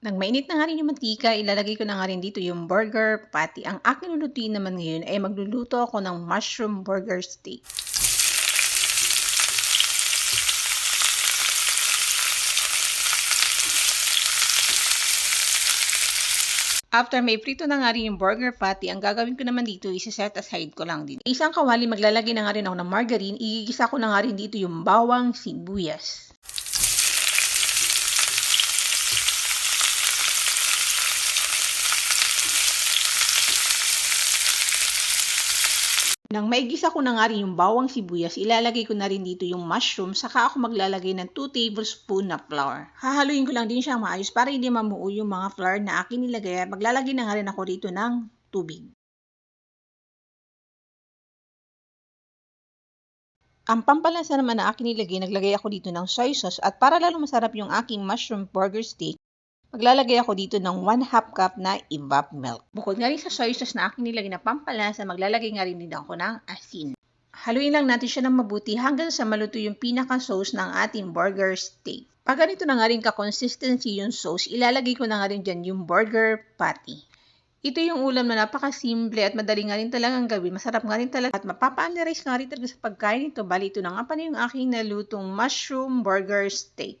Nang mainit na nga rin yung mantika, ilalagay ko na nga rin dito yung burger patty. Ang aking lulutuin naman ngayon ay magluluto ako ng mushroom burger steak. After may prito na nga rin yung burger patty, ang gagawin ko naman dito, isa-set aside ko lang din. Isang kawali, maglalagay na nga rin ako ng margarine. Igigisa ko na nga rin dito yung bawang sibuyas. Nang maigisa ko na nga rin yung bawang sibuyas, ilalagay ko na rin dito yung mushroom, saka ako maglalagay ng 2 tablespoon na flour. Hahaluin ko lang din siya maayos para hindi mamuo yung mga flour na akin nilagay at maglalagay na nga rin ako dito ng tubig. Ang pampalasa naman na akin nilagay, naglagay ako dito ng soy sauce at para lalo masarap yung aking mushroom burger steak, Maglalagay ako dito ng 1 half cup na evap milk. Bukod nga rin sa soy sauce na aking nilagay na pampalasa, maglalagay nga rin din ako ng asin. Haluin lang natin siya ng mabuti hanggang sa maluto yung pinaka-sauce ng ating burger steak. Pag ganito na nga rin ka-consistency yung sauce, ilalagay ko na nga rin dyan yung burger patty. Ito yung ulam na napakasimple at madali nga rin talagang gawin. Masarap nga rin talaga at mapapa-analyze nga rin talaga sa pagkain ito. Bali, ito na nga pa na yung aking nalutong mushroom burger steak.